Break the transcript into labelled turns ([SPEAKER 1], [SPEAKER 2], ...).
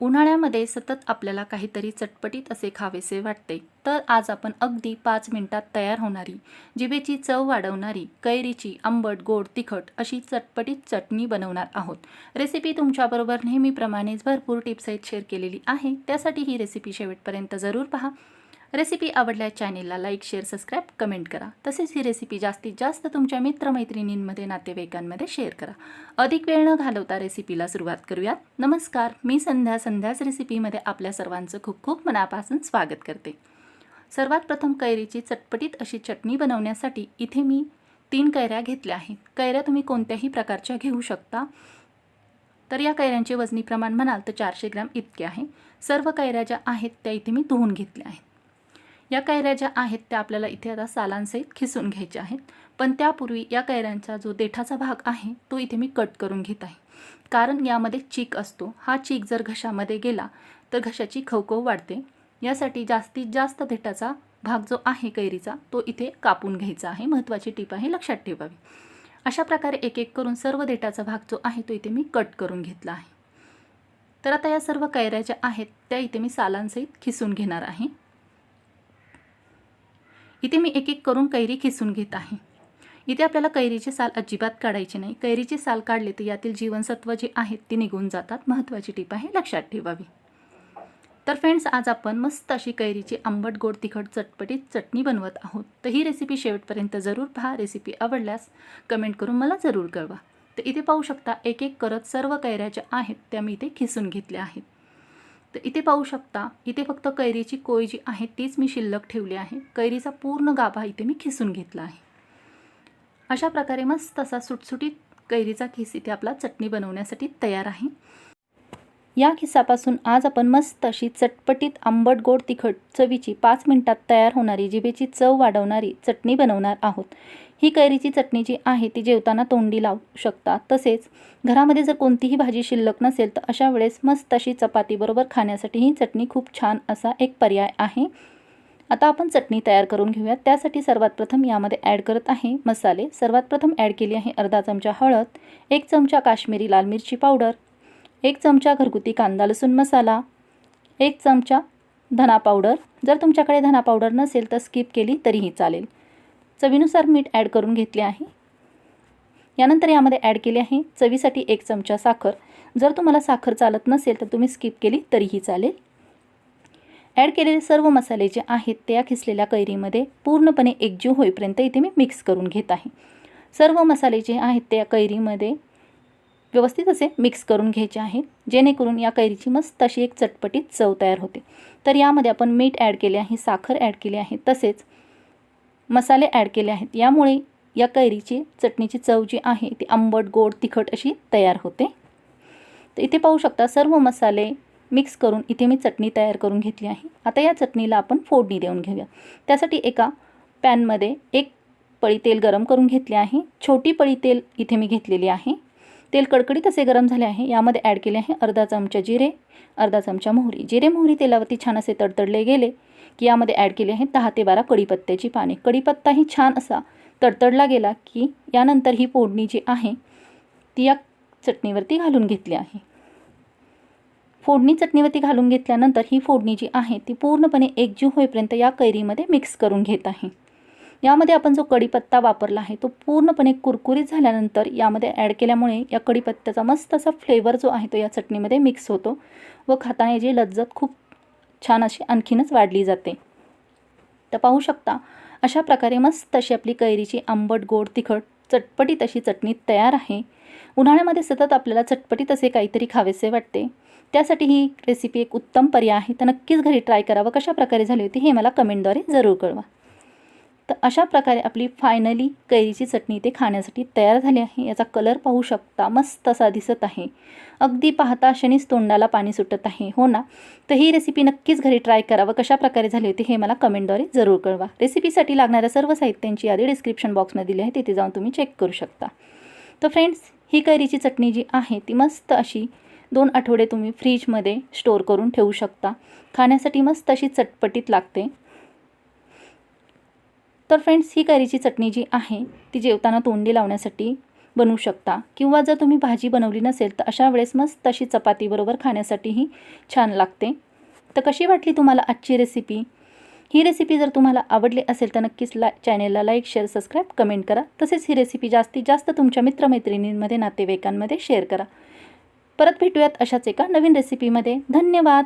[SPEAKER 1] उन्हाळ्यामध्ये सतत आपल्याला काहीतरी चटपटीत असे खावेसे वाटते. तर आज आपण अगदी पाच मिनिटात तयार होणारी जिभेची चव वाढवणारी कैरीची आंबट गोड तिखट अशी चटपटीत चटणी बनवणार आहोत. रेसिपी तुमच्याबरोबर नेहमीप्रमाणेच भरपूर टिप्स आहेत शेअर केलेली आहे. त्यासाठी ही रेसिपी शेवटपर्यंत जरूर पहा. रेसिपी आवडल्या चॅनेलला लाईक शेअर सबस्क्राईब कमेंट करा. तसेच ही रेसिपी जास्तीत जास्त तुमच्या मित्रमैत्रिणींमध्ये नातेवाईकांमध्ये शेअर करा. अधिक वेळ न घालवता रेसिपीला सुरुवात करूयात. नमस्कार. मी संध्या. संध्याच रेसिपीमध्ये आपल्या सर्वांचं खूप खूप मनापासून स्वागत करते. सर्वात प्रथम कैरीची चटपटीत अशी चटणी बनवण्यासाठी इथे मी तीन कैऱ्या घेतल्या आहेत. कैऱ्या तुम्ही कोणत्याही प्रकारच्या घेऊ शकता. तर या कैऱ्यांचे वजनी प्रमाण म्हणाल तर चारशे ग्रॅम इतके आहे. सर्व कैऱ्या ज्या आहेत त्या इथे मी धुवून घेतल्या आहेत. या कैऱ्या ज्या आहेत त्या आपल्याला इथे आता सालांसहित खिसून घ्यायच्या आहेत. पण त्यापूर्वी या कैऱ्यांचा जो देठाचा भाग आहे तो इथे मी कट करून घेत आहे. कारण यामध्ये चीक असतो. हा चीक जर घशामध्ये गेला तर घशाची खवखव वाढते. यासाठी जास्तीत जास्त देठाचा भाग जो आहे कैरीचा तो इथे कापून घ्यायचा आहे. महत्त्वाची टीप आहे लक्षात ठेवावी. अशा प्रकारे एक एक करून सर्व देठाचा भाग जो आहे तो इथे मी कट करून घेतला आहे. तर आता या सर्व कैऱ्या ज्या आहेत त्या इथे मी सालांसहित खिसून घेणार आहे. इथे मी एक एक करून कैरी खिसून घेत आहे. इथे आपल्याला कैरीची साल अजिबात काढायची नाही. कैरीची साल काढली तर यातील जीवनसत्व जे आहेत ती निघून जातात. महत्त्वाची टीप आहे लक्षात ठेवावी. तर फ्रेंड्स आज आपण मस्त अशी कैरीची आंबट गोड तिखट चटपटीत चटणी बनवत आहोत. तर ही रेसिपी शेवटपर्यंत जरूर पहा. रेसिपी आवडल्यास कमेंट करून मला जरूर कळवा. तर इथे पाहू शकता एक एक करत सर्व कैऱ्या ज्या आहेत त्या मी इथे खिसून घेतल्या आहेत. तर इथे पाहू शकता इथे फक्त कैरीची कोय जी आहे तीच मी शिल्लक ठेवली आहे. कैरीचा पूर्ण गाभा इथे मी खिसून घेतला आहे. अशा प्रकारे मस्त असा सुटसुटीत कैरीचा खिस इथे आपला चटणी बनवण्यासाठी तयार आहे. या खिसापासून आज आपण मस्त अशी चटपटीत आंबट गोड तिखट चवीची पाच मिनिटात तयार होणारी जिभेची चव वाढवणारी चटणी बनवणार आहोत. ही कैरीची चटणी जी आहे ती जेवताना तोंडी लावू शकता. तसेच घरामध्ये जर कोणतीही भाजी शिल्लक नसेल तर अशा वेळेस मस्त अशी चपातीबरोबर खाण्यासाठी ही चटणी खूप छान असा एक पर्याय आहे. आता आपण चटणी तयार करून घेऊयात. त्यासाठी सर्वात प्रथम यामध्ये ॲड करत आहे मसाले. सर्वात प्रथम ॲड केली आहे अर्धा चमचा हळद एक चमचा काश्मीरी लाल मिरची पावडर एक चमचा घरगुती कांदा लसूण मसाला एक चमचा धना पावडर. जर तुमच्याकडे धना पावडर नसेल तर स्किप केली तरीही चालेल. चवीनुसार मीठ ॲड करून घेतले आहे. यानंतर यामध्ये ॲड केले आहे चवीसाठी एक चमचा साखर. जर तुम्हाला साखर चालत नसेल तर तुम्ही स्किप केली तरीही चालेल. ॲड केलेले सर्व मसाले जे आहेत त्या खिसलेल्या कैरीमध्ये पूर्णपणे एकजीव होईपर्यंत इथे मी मिक्स करून घेत आहे. सर्व मसाले जे आहेत त्या कैरीमध्ये व्यवस्थित असे मिक्स करून घ्यायचे आहेत. जेणेकरून या कैरीची मस्त अशी एक चटपटीत चव तयार होते. तर यामध्ये आपण मीठ ॲड केले आहे साखर ॲड केली आहे तसेच मसाले ॲड केले आहेत. यामुळे या कैरीची चटणीची चव जी आहे ती आंबट गोड तिखट अशी तयार होते. तर इथे पाहू शकता सर्व मसाले मिक्स करून इथे मी चटणी तयार करून घेतली आहे. आता या चटणीला आपण फोडणी देऊन घेऊया. त्यासाठी एका पॅनमध्ये एक पळी तेल गरम करून घेतले आहे. छोटी पळी तेल इथे मी घेतलेली आहे. तेल कडकडीत असे गरम झाले आहे. यामध्ये ॲड केले आहे अर्धा चमचा जिरे अर्धा चमचा मोहरी. जिरे मोहरी तेलावरती छान असे तडतडले गेले. की यामध्ये ॲड केले आहे दहा ते बारा कढीपत्त्याची पाने. कढीपत्ताही छान असा तडतडला गेला की यानंतर ही फोडणी जी आहे ती या चटणीवरती घालून घेतली आहे. फोडणी चटणीवरती घालून घेतल्यानंतर ही फोडणी जी आहे ती पूर्णपणे एकजीव होईपर्यंत या कैरीमध्ये मिक्स करून घेत आहे. यामध्ये आपण जो कढीपत्ता वापरला आहे तो पूर्णपणे कुरकुरीत झाल्यानंतर यामध्ये ॲड केल्यामुळे या कढीपत्त्याचा मस्त असा फ्लेवर जो आहे तो या चटणीमध्ये मिक्स होतो व खाताना जी लज्जत खूप छान अशी आणखीनच वाढली जाते. तर पाहू शकता अशा प्रकारे मस्त अशी आपली कैरीची आंबट गोड तिखट चटपटीत अशी चटणी तयार आहे. उन्हाळ्यामध्ये सतत आपल्याला चटपटीत असे काहीतरी खावेसे वाटते. त्यासाठी ही रेसिपी एक उत्तम पर्याय आहे. तर नक्कीच घरी ट्राय करावं. कशा प्रकारे झाली होती हे मला कमेंटद्वारे जरूर कळवा. तर अशा प्रकारे आपली फायनली कैरीची चटणी इथे खाण्यासाठी तयार झाली आहे. याचा कलर पाहू शकता. मस्त असा दिसत आहे. अगदी पाहता क्षणीच तोंडाला पाणी सुटत आहे. हो ना? तर ही रेसिपी नक्कीच घरी ट्राय करा व कशा प्रकारे झाली होती हे मला कमेंटद्वारे जरूर कळवा. रेसिपीसाठी लागणाऱ्या सर्व साहित्यांची यादी डिस्क्रिप्शन बॉक्समध्ये दिली आहे. तिथे जाऊन तुम्ही चेक करू शकता. तर फ्रेंड्स ही कैरीची चटणी जी आहे ती मस्त अशी दोन आठवडे तुम्ही फ्रीजमध्ये स्टोअर करून ठेवू शकता. खाण्यासाठी मस्त अशी चटपटीत लागते. तर फ्रेंड्स ही कैरीची चटणी जी आहे ती जेवताना तोंडी लावण्यासाठी बनवू शकता. किंवा जर तुम्ही भाजी बनवली नसेल तर अशा वेळेस मस्त अशी चपातीबरोबर खाण्यासाठीही छान लागते. तर कशी वाटली तुम्हाला आजची रेसिपी ही रेसिपी जर तुम्हाला आवडली असेल तर नक्कीच ला चॅनेलला लाईक शेअर सबस्क्राईब कमेंट करा. तसेच ही रेसिपी जास्तीत जास्त तुमच्या मित्रमैत्रिणींमध्ये नातेवाईकांमध्ये शेअर करा. परत भेटूयात अशाच एका नवीन रेसिपीमध्ये धन्यवाद!